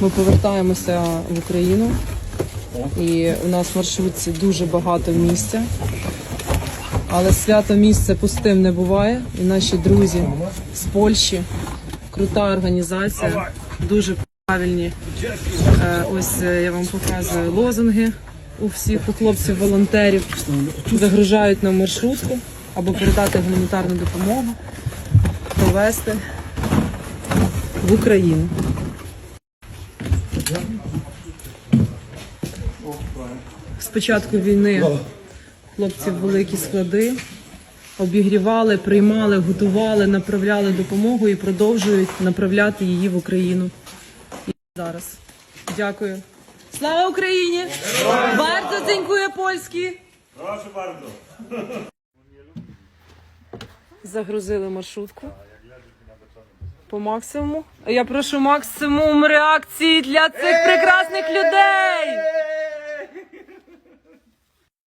Ми повертаємося в Україну, і у нас в маршрутці дуже багато місця. Але свято місце пустим не буває. І наші друзі з Польщі, крута організація, дуже правильні. Е, Ось е, я вам показую лозунги у всіх у хлопців-волонтерів. Загружають нам маршрутку або передати гуманітарну допомогу, провести в Україну. З початку війни хлопці великі склади обігрівали, приймали, готували, направляли допомогу і продовжують направляти її в Україну. І зараз. Дякую. Слава Україні! Bardzo dziękuję польські! Proszę bardzo. Загрузили маршрутку. По максимуму. Я прошу максимум реакції для цих прекрасних людей.